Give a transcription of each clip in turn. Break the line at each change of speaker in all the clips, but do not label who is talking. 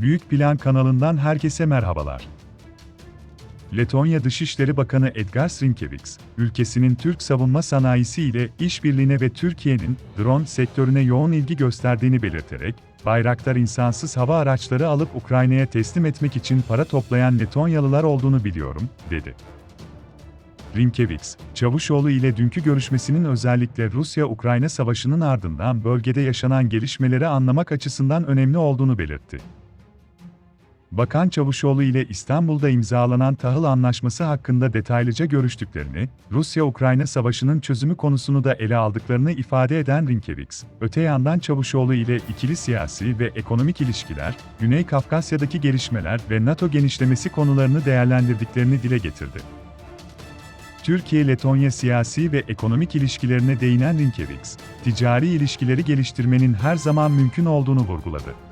Büyük Plan kanalından herkese merhabalar. Letonya Dışişleri Bakanı Edgar Rinkevix, ülkesinin Türk savunma sanayisi ile işbirliğine ve Türkiye'nin drone sektörüne yoğun ilgi gösterdiğini belirterek, Bayraktar insansız hava araçları alıp Ukrayna'ya teslim etmek için para toplayan Letonyalılar olduğunu biliyorum, dedi. Rinkevix, Çavuşoğlu ile dünkü görüşmesinin özellikle Rusya-Ukrayna savaşının ardından bölgede yaşanan gelişmeleri anlamak açısından önemli olduğunu belirtti. Bakan Çavuşoğlu ile İstanbul'da imzalanan tahıl anlaşması hakkında detaylıca görüştüklerini, Rusya-Ukrayna savaşının çözümü konusunu da ele aldıklarını ifade eden Rinkevix, öte yandan Çavuşoğlu ile ikili siyasi ve ekonomik ilişkiler, Güney Kafkasya'daki gelişmeler ve NATO genişlemesi konularını değerlendirdiklerini dile getirdi. Türkiye-Letonya siyasi ve ekonomik ilişkilerine değinen Rinkevix, ticari ilişkileri geliştirmenin her zaman mümkün olduğunu vurguladı.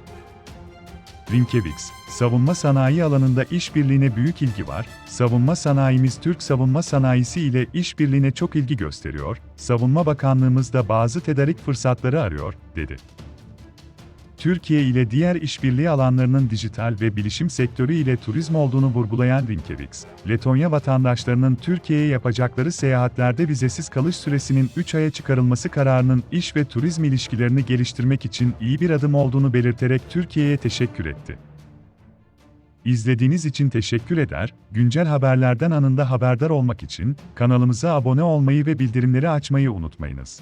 Rinkevix, savunma sanayi alanında işbirliğine büyük ilgi var, savunma sanayimiz Türk savunma sanayisi ile işbirliğine çok ilgi gösteriyor, Savunma Bakanlığımız da bazı tedarik fırsatları arıyor, dedi. Türkiye ile diğer işbirliği alanlarının dijital ve bilişim sektörü ile turizm olduğunu vurgulayan Rinkevix, Letonya vatandaşlarının Türkiye'ye yapacakları seyahatlerde vizesiz kalış süresinin 3 aya çıkarılması kararının iş ve turizm ilişkilerini geliştirmek için iyi bir adım olduğunu belirterek Türkiye'ye teşekkür etti. İzlediğiniz için teşekkür eder, güncel haberlerden anında haberdar olmak için kanalımıza abone olmayı ve bildirimleri açmayı unutmayınız.